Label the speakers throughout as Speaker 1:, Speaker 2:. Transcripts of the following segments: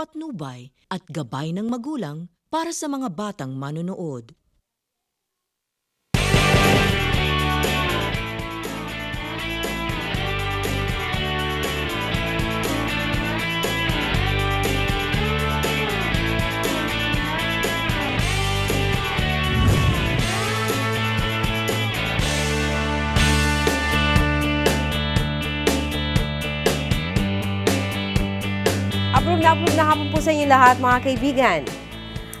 Speaker 1: patnubay at gabay ng magulang para sa mga batang manonood.
Speaker 2: Approve na na hapon po sa inyo lahat mga kaibigan.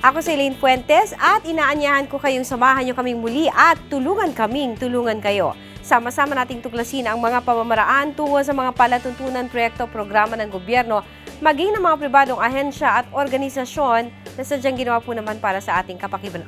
Speaker 2: Ako si Elaine Fuentes at inaanyahan ko kayong samahan nyo kaming muli at tulungan kaming tulungan kayo. Sama-sama nating tuklasin ang mga pamamaraan tungo sa mga palatuntunan, proyekto, programa ng gobyerno, maging ng mga pribadong ahensya at organisasyon na sadyang ginawa po naman para sa ating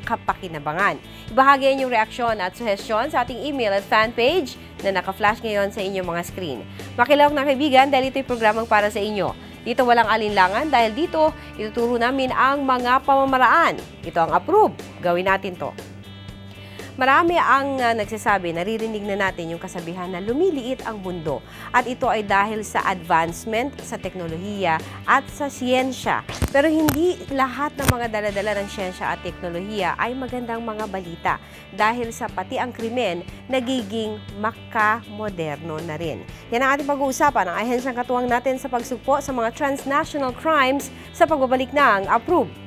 Speaker 2: kapakinabangan. Ibahagi ang reaksyon at suhestyon sa ating email at fanpage na naka-flash ngayon sa inyong mga screen. Makilawak na kaibigan dahil ito'y programang para sa inyo. Dito walang alinlangan dahil dito ituturo namin ang mga pamamaraan. Ito ang approve. Gawin natin to. Marami ang uh, nagsasabi, naririnig na natin yung kasabihan na lumiliit ang mundo. At ito ay dahil sa advancement sa teknolohiya at sa siyensya. Pero hindi lahat ng mga daladala ng siyensya at teknolohiya ay magandang mga balita. Dahil sa pati ang krimen, nagiging makamoderno na rin. Yan ang ating pag-uusapan ng ahensyang katuwang natin sa pagsugpo sa mga transnational crimes sa pagbabalik ng Approve